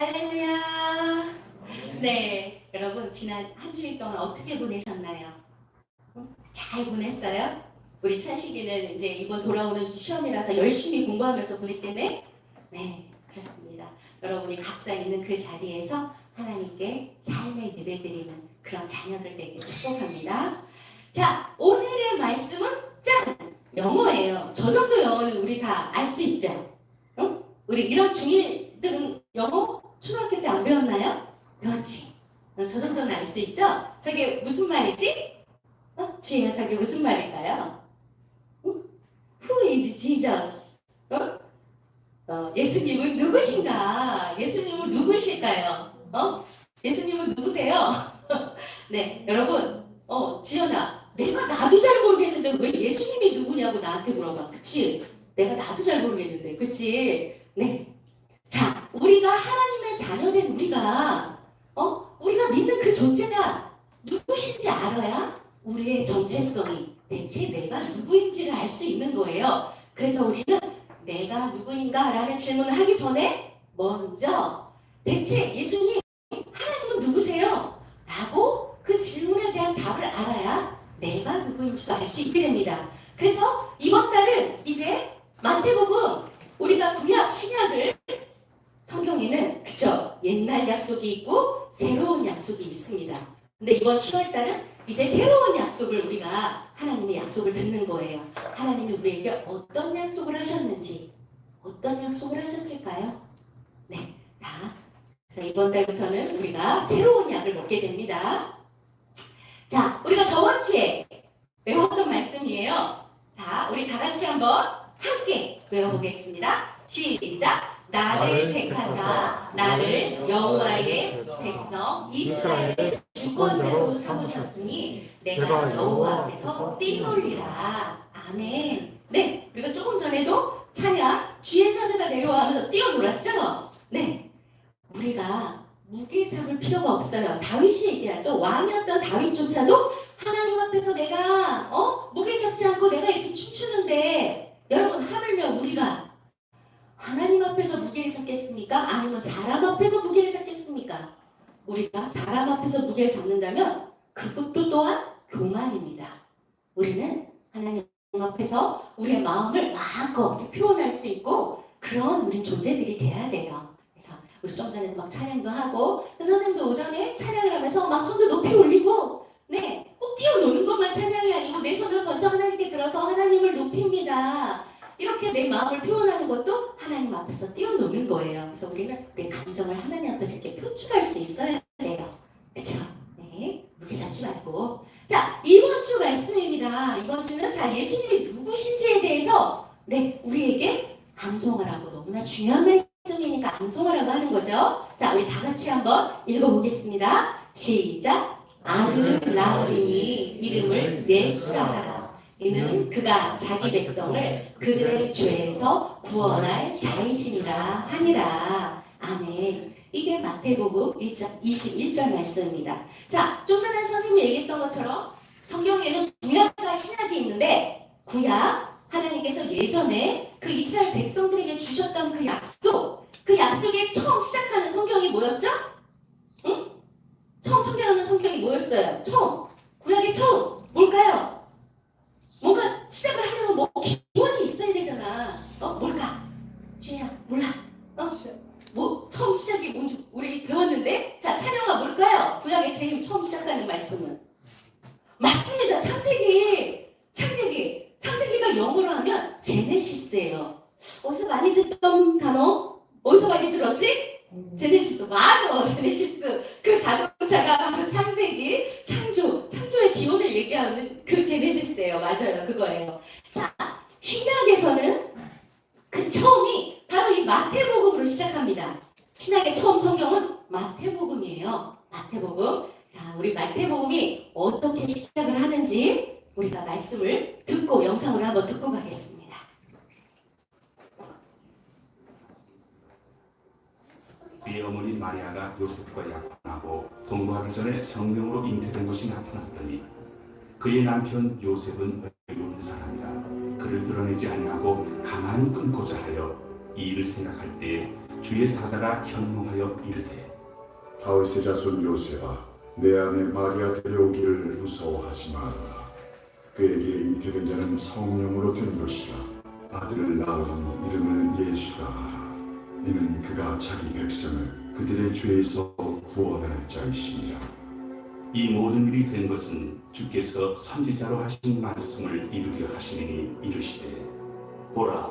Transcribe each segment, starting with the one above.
할렐루야. 네, 여러분 지난 한 주일 동안 어떻게 보내셨나요? 응? 잘 보냈어요? 우리 차식이는 이제 이번 돌아오는 주 시험이라서 열심히 공부하면서 보냈겠네? 네, 그렇습니다. 여러분이 각자 있는 그 자리에서 하나님께 삶의 예배드리는 그런 자녀들 되길 축복합니다. 자, 오늘의 말씀은 짠! 영어예요. 저 정도 영어는 우리 다 알 수 있죠? 응? 우리 이런 중일들은 영어 초등학교 때 안 배웠나요? 어, 저 정도는 알 수 있죠? 저게 무슨 말이지? 어? 주희야, 저게 무슨 말일까요? 응? Who is Jesus? 어? 어, 예수님은 누구신가? 예수님은 누구실까요? 어? 예수님은 누구세요? 네, 여러분, 어, 지연아, 내가 나도 잘 모르겠는데 왜 예수님이 누구냐고 나한테 물어봐. 그치? 내가 나도 잘 모르겠는데, 그치? 네. 자, 우리가 하나님의 자녀된 우리가, 어? 우리가 믿는 그 존재가 누구신지 알아야 우리의 정체성이 대체 내가 누구인지를 알 수 있는 거예요. 그래서 우리는 내가 누구인가? 라는 질문을 하기 전에 먼저 대체 예수님, 하나님은 누구세요? 라고 그 질문에 대한 답을 알아야 내가 누구인지도 알 수 있게 됩니다. 그래서 이번 달은 이제 마태복음 우리가 구약 신약을 성경에는 그죠 옛날 약속이 있고 새로운 약속이 있습니다. 근데 이번 10월 달은 이제 새로운 약속을 우리가 하나님의 약속을 듣는 거예요. 하나님이 우리에게 어떤 약속을 하셨는지 어떤 약속을 하셨을까요? 네, 자, 그래서 이번 달부터는 우리가 새로운 약을 먹게 됩니다. 자, 우리가 저번 주에 외웠던 말씀이에요. 자, 우리 다 같이 한번 함께 외워보겠습니다. 시작. 나를 택하사 나를 여호와의 백성 이스라엘의 주권자로 삼으셨으니 내가 여호와 앞에서 뛰놀리라. 아멘. 네, 우리가 조금 전에도 찬양 주의 자녀가 내려와 하면서 뛰어놀았죠? 네. 우리가 무게 삼을 필요가 없어요. 다윗이 얘기하죠. 왕이었던 다윗조차도 하나님 앞에서 내가 어 무게 잡지 않고 내가 이렇게 춤추는데 여러분 하물며 우리가 하나님 앞에서 무게를 잡겠습니까? 아니면 사람 앞에서 무게를 잡겠습니까? 우리가 사람 앞에서 무게를 잡는다면 그것도 또한 교만입니다. 우리는 하나님 앞에서 우리의 마음을 마음껏 표현할 수 있고 그런 우린 존재들이 돼야 돼요. 그래서 우리 좀 전에 막 찬양도 하고 선생님도 오전에 찬양을 하면서 막 손도 높이 올리고 네, 꼭 뛰어노는 것만 찬양이 아니고 내 손을 먼저 하나님께 들어서 하나님을 높입니다. 이렇게 내 마음을 표현하는 것도 하나님 앞에서 뛰어노는 거예요. 그래서 우리는 우리의 감정을 하나님 앞에서 이렇게 표출할 수 있어야 돼요. 그렇죠? 네, 무게 잡지 말고. 자, 이번 주 말씀입니다. 이번 주는 자 예수님이 누구신지에 대해서 네 우리에게 암송하라고 너무나 중요한 말씀이니까 암송하라고 하는 거죠. 자, 우리 다 같이 한번 읽어보겠습니다. 시작. 아를 낳으리니 이름을 예수라 하라. 이는 그가 자기 백성을 그들의 죄에서 구원할 자이심이라 하니라. 아멘. 이게 마태복음 1장 21절 말씀입니다. 자, 좀 전에 선생님이 얘기했던 것처럼 성경에는 구약과 신약이 있는데 구약 하나님께서 예전에 그 이스라엘 백성들에게 주셨던 그 약속, 그 약속에 처음 시작하는 성경이 뭐였죠? 응? 처음 성경하는 성경이 뭐였어요? 처음 구약의 처음 뭘까요? 뭔가 시작을 하려면 뭐 기원이 있어야 되잖아. 어 뭘까? 주야 몰라. 어? 뭐 처음 시작이 뭔지 우리 배웠는데 자 찬영아 뭘까요? 구약의 제일 처음 시작하는 말씀은 맞습니다. 창세기 창세기 창세기가 영어로 하면 제네시스예요. 어디서 많이 듣던 단어? 어디서 많이 들었지? 제네시스 맞아 제네시스 그 자동차가 바로 창세기 창조 창조의 기원을 얘기하는 그 제네시스예요 맞아요 그거예요 자 신약에서는 그 처음이 바로 이 마태복음으로 시작합니다 신약의 처음 성경은 마태복음이에요. 마태복음. 자 우리 마태복음이 어떻게 시작을 하는지 우리가 말씀을 듣고 영상을 한번 듣고 가겠습니다. 그의 어머니 마리아가 요셉과 약혼하고 동거하기 전에 성령으로 잉태된 것이 나타났더니 그의 남편 요셉은 의로운 사람이라 그를 드러내지 아니하고 가만히 끊고자 하여 이 일을 생각할 때에 주의 사자가 현몽하여 이르되 다윗의 자손 요셉아 내 아내 마리아 데려오기를 무서워하지 말라. 그에게 잉태된 자는 성령으로 된 것이라. 아들을 낳으니 이름을 예수라 하라. 이는 그가 자기 백성을 그들의 죄에서 구원할 자이시니라. 이 모든 일이 된 것은 주께서 선지자로 하신 말씀을 이루려 하시니 이르시되 보라,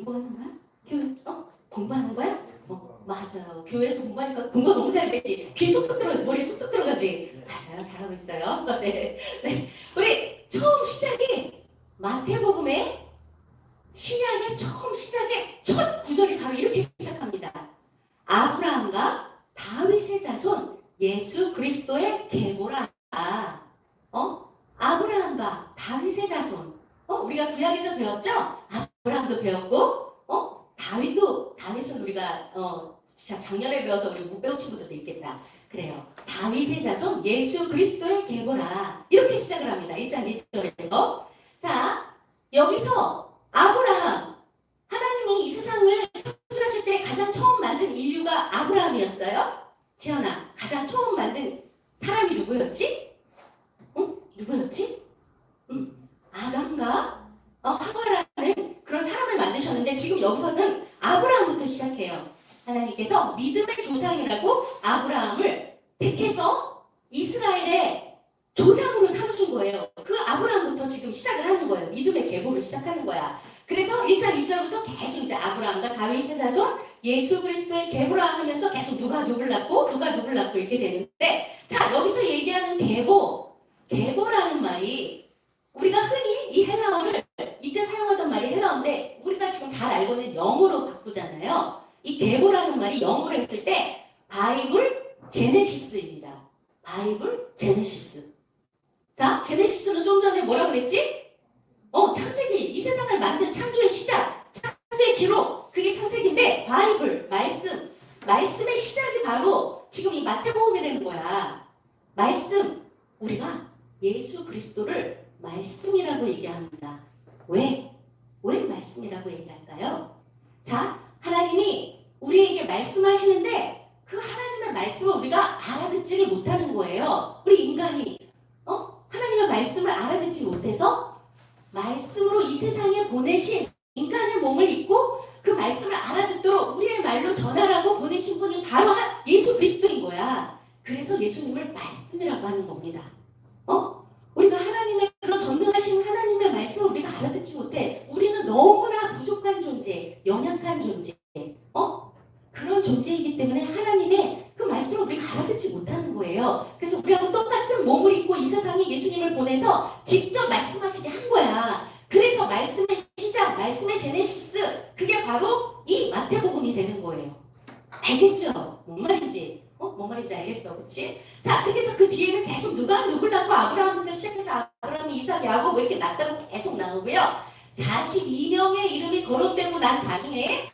뭐 하는 거야? 교회, 어? 공부하는 거야? 어, 맞아요. 교회에서 공부하니까 공부 너무 잘 되지. 귀 쏙쏙 들어, 머리 쏙쏙 들어가지. 맞아요. 잘하고 있어요. 네. 네. 우리 처음 시작이 마태복음의 신약의 처음 시작의 첫 구절이 바로 이렇게 시작합니다. 아브라함과 다윗의 자손 예수 그리스도의 계보라. 어? 아브라함과 다윗의 자손. 어? 우리가 구약에서 배웠죠? 아 브라함도 배웠고, 어? 다윗도 다윗은 우리가 어 작년에 배워서 우리 못 배운 친구들도 있겠다. 그래요. 다윗의 자손 예수 그리스도의 계보라. 이렇게 시작을 합니다. 1장 1절에서. 자, 여기서 아브라함 하나님이 이 세상을 창조하실 때 가장 처음 만든 인류가 아브라함이었어요. 지연아, 가장 처음 만든 사람이 누구였지? 응? 누구였지? 응? 아담과 어, 사람을 만드셨는데 지금 여기서는 아브라함부터 시작해요. 하나님께서 믿음의 조상이라고 아브라함을 택해서 이스라엘의 조상으로 삼으신 거예요. 그 아브라함부터 지금 시작을 하는 거예요. 믿음의 계보를 시작하는 거야. 그래서 1장 1절부터 계속 이제 아브라함과 다윗의 자손 예수 그리스도의 계보라 하면서 계속 누가 누굴 낳고 누가 누굴 낳고 이렇게 되는데 자 여기서 얘기하는 계보 계보라는 말이 우리가 흔히 이 헬라어를 사용하던 말이 헬라어인데 우리가 지금 잘 알고 있는 영어로 바꾸잖아요. 이 계보라는 말이 영어로 했을 때 바이블 제네시스입니다. 바이블 제네시스. 자, 제네시스는 좀 전에 뭐라 그랬지? 어, 창세기 이 세상을 만든 창조의 시작, 창조의 기록 그게 창세기인데 바이블 말씀 말씀의 시작이 바로 지금 이 마태복음이라는 거야. 말씀 우리가 예수 그리스도를 말씀이라고 얘기합니다. 왜? 왜 말씀이라고 얘기할까요? 자, 하나님이 우리에게 말씀하시는데 그 하나님의 말씀을 우리가 알아듣지를 못하는 거예요. 우리 인간이 어? 하나님의 말씀을 알아듣지 못해서 말씀으로 이 세상에 보내신 인간의 몸을 입고 그 말씀을 알아듣도록 우리의 말로 전하라고 보내신 분이 바로 한 예수 그리스도인 거야. 그래서 예수님을 말씀이라고 하는 겁니다. 어? 우리가 하나님의 그런 전능하신 하나님의 말씀을 우리가 알아듣지 못해. 너무나 부족한 존재, 연약한 존재, 어? 그런 존재이기 때문에 하나님의 그 말씀을 우리가 알아듣지 못하는 거예요. 그래서 우리하고 똑같은 몸을 입고 이 세상에 예수님을 보내서 직접 말씀하시게 한 거야. 그래서 말씀의 시작, 말씀의 제네시스, 그게 바로 이 마태복음이 되는 거예요. 알겠죠? 뭔 말인지. 어? 뭔 말인지 알겠어. 그치? 자, 그래서 그 뒤에는 계속 누가 누굴 낳고 아브라함부터 시작해서 아브라함이 이삭, 야곱 뭐 이렇게 낳다고 계속 나오고요. 42명의 이름이 거론되고 난 나중에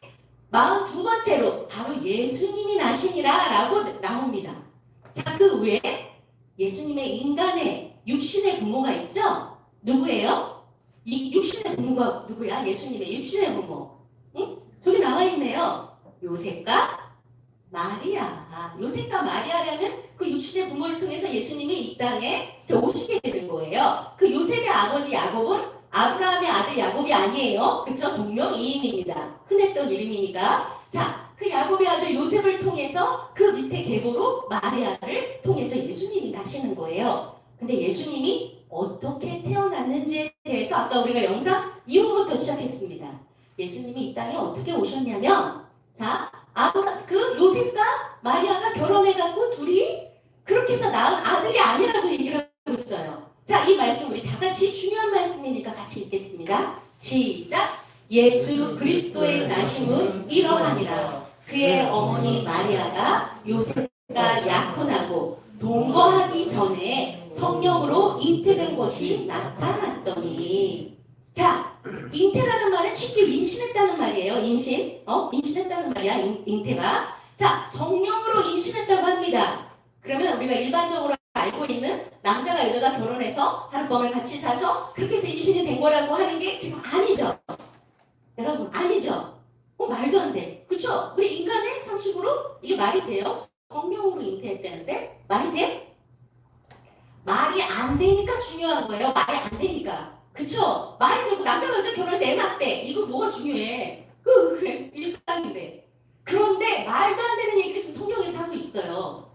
42번째로 바로 예수님이 나시니라 라고 나옵니다. 자, 그 외에 예수님의 인간의 육신의 부모가 있죠? 누구예요? 이 육신의 부모가 누구야? 예수님의 육신의 부모. 응? 저기 나와 있네요. 요셉과 마리아. 요셉과 마리아라는 그 육신의 부모를 통해서 예수님이 이 땅에 오시게 되는 거예요. 그 요셉의 아버지 야곱은 아브라함의 아들 야곱이 아니에요. 그쵸? 동명이인입니다. 흔했던 이름이니까. 자, 그 야곱의 아들 요셉을 통해서 그 밑에 계보로 마리아를 통해서 예수님이 나시는 거예요. 근데 예수님이 어떻게 태어났는지에 대해서 아까 우리가 영상 2호부터 시작했습니다. 예수님이 이 땅에 어떻게 오셨냐면, 자, 아브라, 그 요셉과 마리아가 결혼해 갖고 둘이 그렇게 해서 낳은 아들이 아니라고 얘기를 하고 있어요. 자, 이 말씀 우리 다 같이 중요한 말씀이니까 같이 읽겠습니다. 시작. 예수 그리스도의 나심은 이러하니라. 그의 어머니 마리아가 요셉과 약혼하고 동거하기 전에 성령으로 잉태된 것이 나타났더니 자 잉태라는 말은 쉽게 임신했다는 말이에요 임신 어 임신했다는 말이야 잉, 잉태가 자 성령으로 임신했다고 합니다 그러면 우리가 일반적으로 알고 있는 남자가 여자가 결혼해서 하룻밤을 같이 자서 그렇게 해서 임신이 된 거라고 하는 게 지금 아니죠 여러분 아니죠 어 말도 안 돼 그쵸 우리 인간의 상식으로 이게 말이 돼요 성령으로 잉태했다는데 말이 돼? 말이 안 되니까 중요한 거예요. 말이 안 되니까. 그쵸? 말이 되고 남자가 여자 결혼해서 애 낳대. 이거 뭐가 중요해? 그, 그 일상인데. 그런데 말도 안 되는 얘기를 지금 성경에서 하고 있어요.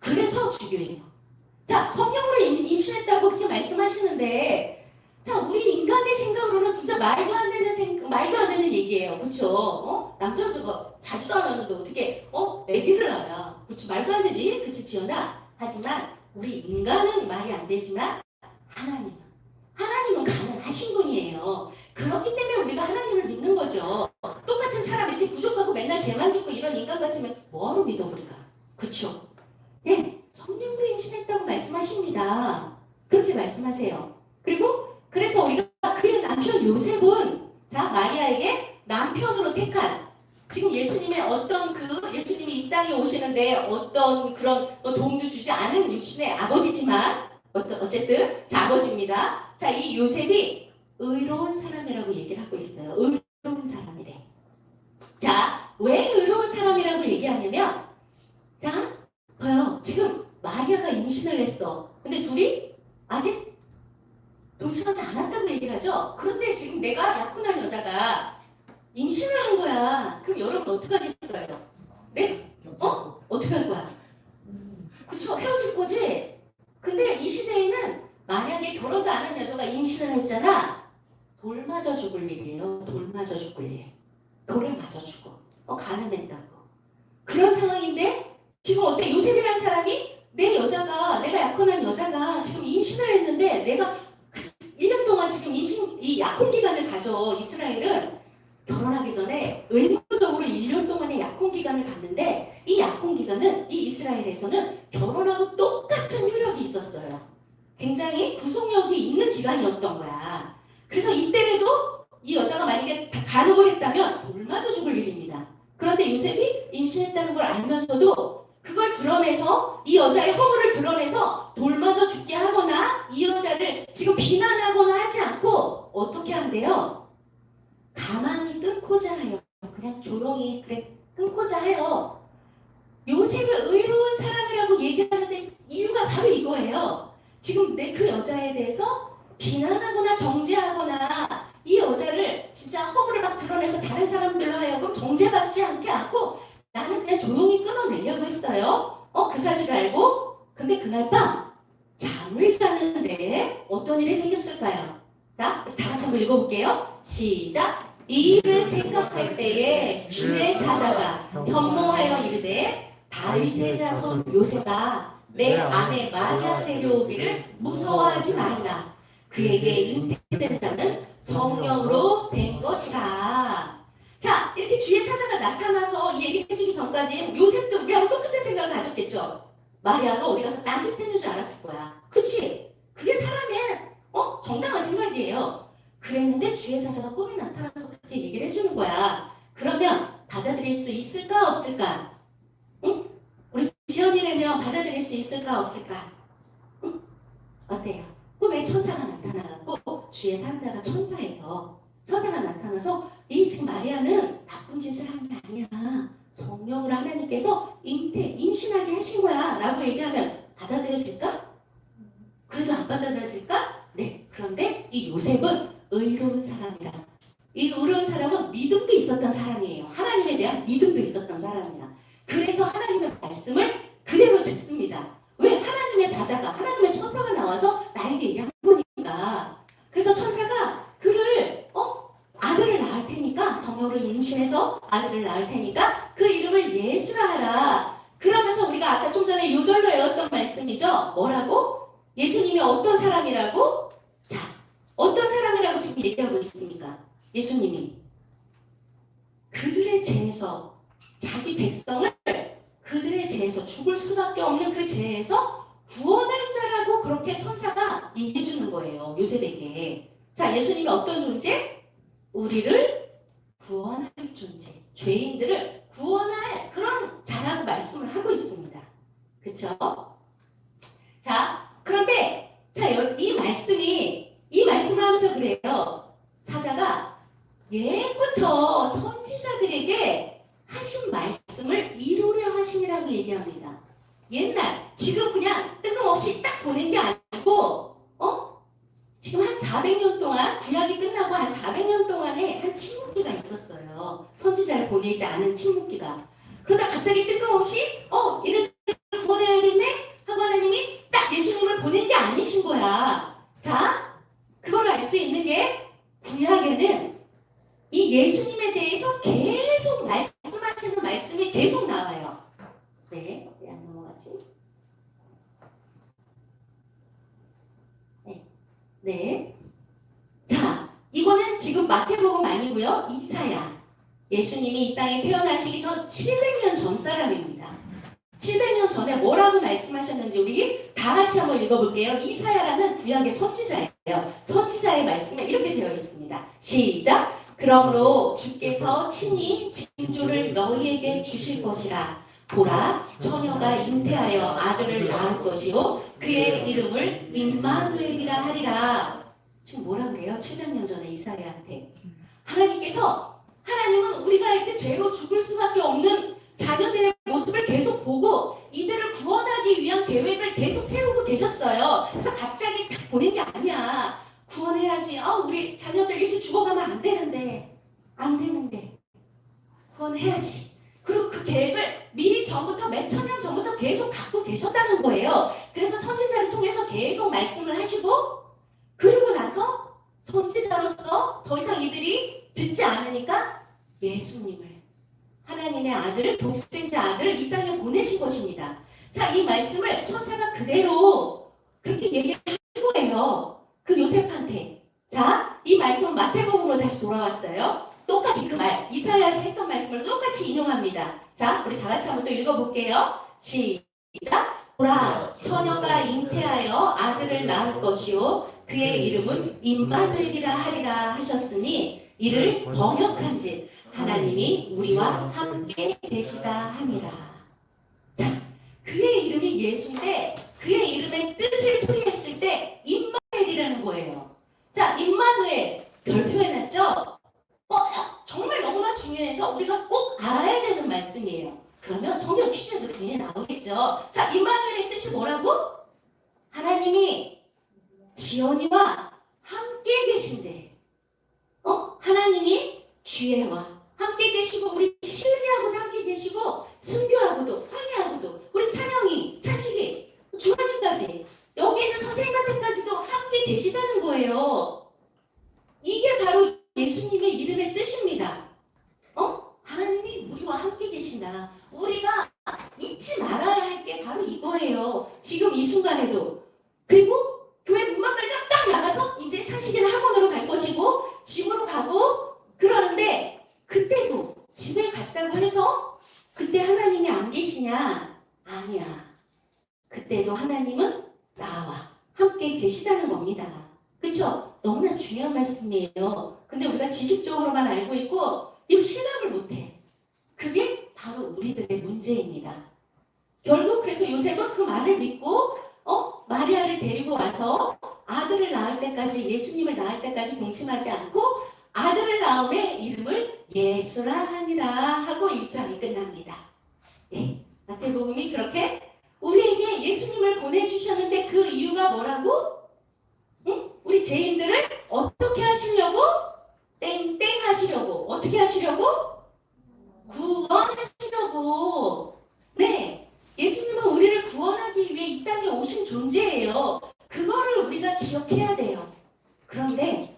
그래서 중요해요. 자, 성령으로 임- 임신했다고 그렇게 말씀하시는데, 자, 우리 인간의 생각으로는 진짜 말도 안 되는 생, 말도 안 되는 얘기예요. 그쵸? 어? 남자가 자주도 안 하는데 어떻게, 어? 애기를 낳아. 그쵸? 말도 안 되지? 그치, 지연아? 하지만, 우리 인간은 말이 안 되지만 하나님은 하나님은 가능하신 분이에요. 그렇기 때문에 우리가 하나님을 믿는 거죠. 똑같은 사람 이렇게 부족하고 맨날 죄만 짓고 이런 인간 같으면 뭐하러 믿어 우리가? 그렇죠? 네, 성령으로 임신했다고 말씀 하십니다. 그렇게 말씀하세요. 그리고 그래서 우리가 그의 남편 요셉은 자 마리아에게 남편으로 택한 지금 예수님의 어떤 그 예수님이 이 땅에 오시는데 어떤 그런 도움도 주지 않은 육신의 아버지지만 어떤 어쨌든 자 아버지입니다. 자 이 요셉이 의로운 사람이라고 얘기를 하고 있어요. 의로운 사람이래. 자 왜 의로운 사람이라고 얘기하냐면 자 봐요 지금 마리아가 임신을 했어. 근데 둘이 아직 동침하지 않았다고 얘기를 하죠. 그런데 지금 내가 약혼한 여자가 임신을 한 거야. 그럼 여러분 어떻게 하겠어요? 네? 어? 어떻게 할 거야? 그쵸? 헤어질 거지? 근데 이 시대에는 만약에 결혼도 안 한 여자가 임신을 했잖아. 돌 맞아 죽을 일이에요. 돌 맞아 죽을 일. 돌에 맞아 죽어. 어, 가늠했다고. 그런 상황인데 지금 어때? 요셉이라는 사람이 내 여자가 내가 약혼한 여자가 지금 임신을 했는데 내가 1년 동안 지금 임신 이 약혼 기간을 가져 이스라엘은 결혼하기 전에 의무적으로 1년 동안의 약혼 기간을 갖는데 이 약혼 기간은 이 이스라엘에서는 결혼하고 똑같은 효력이 있었어요. 굉장히 구속력이 있는 기간이었던 거야. 그래서 이때라도 이 여자가 만약에 다 간음을 했다면 돌 맞아 죽을 일입니다. 그런데 요셉이 임신했다는 걸 알면서도 그걸 드러내서 이 여자의 허물을 드러내서 돌 맞아 죽게 하거나 이 여자를 지금 비난하거나 하지 않고 어떻게 한대요? 가만히 끊고자 하여 그냥 조용히 그래 끊고자 하여 요셉을 의로운 사람이라고 얘기하는데 이유가 바로 이거예요. 지금 내 그 여자에 대해서 비난하거나 정죄하거나 이 여자를 진짜 허물을 막 드러내서 다른 사람들로 하여금 정죄받지 않게 하고 나는 그냥 조용히 끊어내려고 했어요. 어, 그 사실을 알고 근데 그날 밤 잠을 자는데 어떤 일이 생겼을까요? 자, 다 같이 한번 읽어볼게요. 시작. 이 일을 생각할 때에 주의 사자가 현몽하여 이르되 다윗의 자손 요셉아 내 아내 마리아 데려오기를 무서워하지 말라. 그에게 잉태된 자는 성령으로 된 것이라. 자, 이렇게 주의 사자가 나타나서 이 얘기 해주기 전까지 요셉도 우리하고 똑같은 생각을 가졌겠죠. 마리아가 어디 가서 딴짓했는 줄 알았을 거야. 그치? 그게 사람의 어? 정당한 생각이에요. 그랬는데 주의 사자가 꿈에 나타나서 그렇게 얘기를 해주는 거야. 그러면 받아들일 수 있을까 없을까? 응? 우리 지연이라면 받아들일 수 있을까 없을까? 응? 어때요? 꿈에 천사가 나타나고 주의 사자가 천사예요. 천사가 나타나서 이 지금 마리아는 나쁜 짓을 한 게 아니야. 성령으로 하나님께서 잉태, 임신하게 하신 거야. 라고 얘기하면 받아들여질까? 그래도 안 받아들여질까? 네. 그런데 이 요셉은 의로운 사람이라. 이 의로운 사람은 믿음도 있었던 사람이에요. 하나님에 대한 믿음도 있었던 사람이야. 그래서 하나님의 말씀을 그대로 듣습니다. 왜? 하나님의 사자가, 하나님의 천사가 나와서 나에게 거니까. 그래서 천사가 그를, 어? 아들을 낳을 테니까, 성령으로 임신해서 아들을 낳을 테니까 그 이름을 예수라 하라. 그러면서 우리가 아까 좀 전에 요절로 외웠던 말씀이죠. 뭐라고? 예수님이 어떤 사람이라고? 자, 어떤 사람이라고 지금 얘기하고 있습니까? 예수님이 그들의 죄에서 자기 백성을 그들의 죄에서 죽을 수밖에 없는 그 죄에서 구원할 자라고 그렇게 천사가 얘기해 주는 거예요. 요셉에게. 자, 예수님이 어떤 존재? 우리를 구원할 존재. 죄인들을 구원할 그런 자라고 말씀을 하고 있습니다. 그쵸? 자, 그런데 자, 여- 이 말씀이 이 말씀을 하면서 그래요. 사자가 예부터 선지자들에게 하신 말씀을 이루려 하심이라고 얘기합니다. 옛날 지금 그냥 없이 딱 보낸 게 아니고 어? 지금 한 400년 동안 구약이 끝나고 한 400년 동안에 한 침묵기가 있었어요. 선지자를 보내지 않은 침묵기가. 그러다 갑자기 뜬금없이 어 이를 구원해야겠네 하고 하나님이 딱 예수님을 보낸 게 아니신 거야. 자, 그걸 알 수 있는 게 구약에는 이 예수님에 대해서 계속 말씀하시는 말씀이 계속 나와요. 네, 왜 안 넘어가지? 네, 네. 자, 이거는 지금 마태복음 아니고요, 이사야. 예수님이 이 땅에 태어나시기 전 700년 전 사람입니다. 700년 전에 뭐라고 말씀하셨는지 우리 다 같이 한번 읽어볼게요. 이사야라는 구약의 선지자예요. 선지자의 말씀에 이렇게 되어 있습니다. 시작. 그러므로 주께서 친히 징조를 너희에게 주실 것이라. 보라, 처녀가 잉태하여 아들을 낳을 것이요. 그의 이름을 임마누엘이라 하리라. 지금 뭐라 그래요? 700년 전에 이사야한테. 하나님께서, 하나님은 우리가 할때 죄로 죽을 수밖에 없는 자녀들의 모습을 계속 보고 이들을 구원하기 위한 계획을 계속 세우고 계셨어요. 그래서 갑자기 탁 보낸 게 아니야. 구원해야지. 아, 우리 자녀들 이렇게 죽어가면 안 되는데. 안 되는데. 구원해야지. 그리고 그 계획을 미리 전부터 몇 천 년 전부터 계속 갖고 계셨다는 거예요. 그래서 선지자를 통해서 계속 말씀을 하시고 그리고 나서 선지자로서 더 이상 이들이 듣지 않으니까 예수님을 하나님의 아들을 독생자 아들을 이 땅에 보내신 것입니다. 자, 이 말씀을 천사가 그대로 그렇게 얘기한 거예요. 그 요셉한테. 자, 이 말씀은 마태복음으로 다시 돌아왔어요. 똑같이 그 말, 이사야에서 했던 말씀을 똑같이 인용합니다. 자, 우리 다 같이 한번 또 읽어볼게요. 시작. 보라, 처녀가 잉태하여 아들을 낳을 것이요. 그의 이름은 임마누엘이라 하리라 하셨으니 이를 번역한 즉 하나님이 우리와 함께 계시다 함이라. 자, 그의 이름이 예수인데 그의 이름의 뜻을 풀이했을 때 임마누엘이라는 거예요. 자, 임마누엘 별표해놨죠? 어, 야, 정말 너무나 중요해서 우리가 꼭 알아야 되는 말씀이에요. 그러면 성경 퀴즈도 괜히 나오겠죠. 자, 임마누엘의 뜻이 뭐라고? 하나님이 지연이와 함께 계신대. 어? 하나님이 주애와 함께 계시고 우리 시은이하고도 함께 계시고 순교하고도 황희하고도 우리 찬영이 찬식이 주한이까지 여기 있는 선생님한테까지도 함께 계시다는 거예요. 이게 바로 예수님의 이름의 뜻입니다. 어? 하나님이 우리와 함께 계신다. 우리가 잊지 말아야 할 게 바로 이거예요. 지금 이 순간에도 그리고 교회 문 밖을 딱 나가서 이제 찬식이는 학원으로 갈 것이고 집으로 가고 그러는데 그때도 집에 갔다고 해서 그때 하나님이 안 계시냐? 아니야. 그때도 하나님은 나와 함께 계시다는 겁니다. 그쵸? 너무나 중요한 말씀이에요. 근데 우리가 지식적으로만 알고 있고 이거 실감을 못해. 그게 바로 우리들의 문제입니다. 결국 그래서 요셉은 그 말을 믿고 어 마리아를 데리고 와서 아들을 낳을 때까지 예수님을 낳을 때까지 동침하지 않고 아들을 낳음에 이름을 예수라 하니라 하고 일장이 끝납니다. 예, 마태복음이 그렇게 우리에게 예수님을 보내주셨는데 그 이유가 뭐라고? 응? 우리 죄인들을 어떻게 하시려고? 땡땡 하시려고. 어떻게 하시려고? 구원하시려고. 네. 예수님은 우리를 구원하기 위해 이 땅에 오신 존재예요. 그거를 우리가 기억해야 돼요. 그런데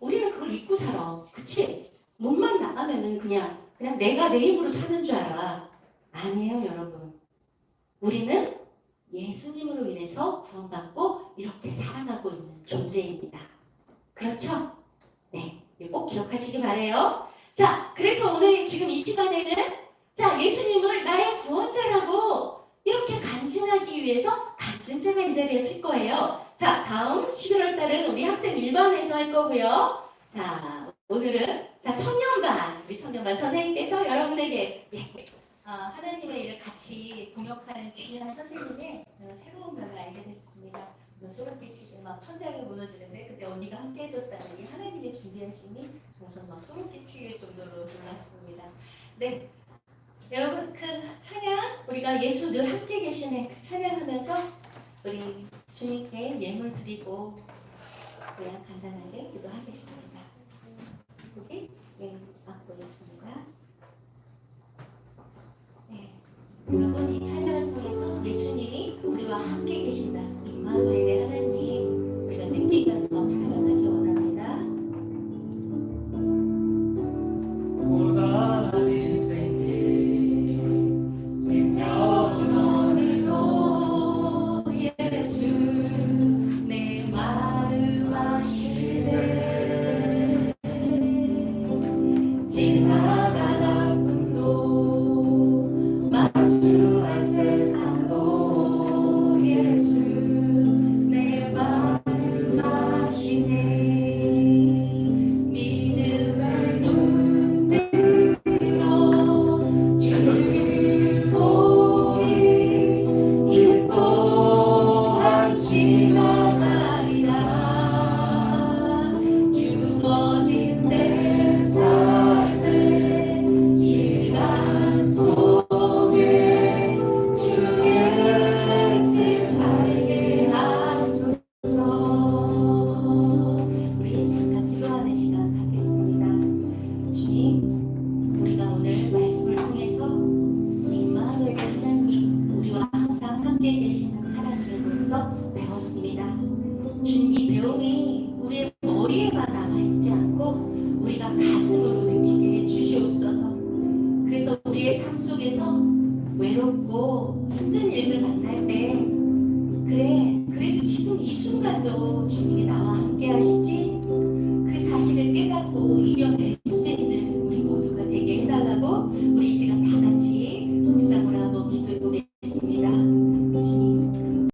우리는 그걸 잊고 살아. 그치? 문만 나가면은 그냥, 그냥 내가 내 힘으로 사는 줄 알 아. 아니에요, 여러분. 우리는 예수님으로 인해서 구원받고 이렇게 살아가고 있는 존재입니다. 그렇죠? 네. 꼭 기억하시기 바래요. 자, 그래서 오늘 지금 이 시간에는 자, 예수님을 나의 구원자라고 이렇게 간증하기 위해서 간증자가 이 자리에 설 거예요. 자, 다음 11월 달은 우리 학생 1반에서 할 거고요. 자, 오늘은 자, 청년반, 우리 청년반 선생님께서 여러분에게 예, 어, 하나님의 일을 같이 동역하는 귀한 선생님의 어, 새로운 면을 알게 됐습니다. 어, 소름 끼치게 막 천장이 무너지는데 그때 언니가 함께 해줬다니 하나님의 준비하심이 정말 막 소름 끼칠 정도로 놀랐습니다. 네, 여러분 그 찬양 우리가 예수 늘 함께 계시네 그 찬양하면서 우리 주님께 예물 드리고 그냥 간단하게 기도하겠습니다. 여기 예, 맡고 있습니다. 네, 여러분 이 찬양을 통해서 예수님이 우리와 함께 계신다. 임마누엘의 하나님 우리가 느끼면서 찬양하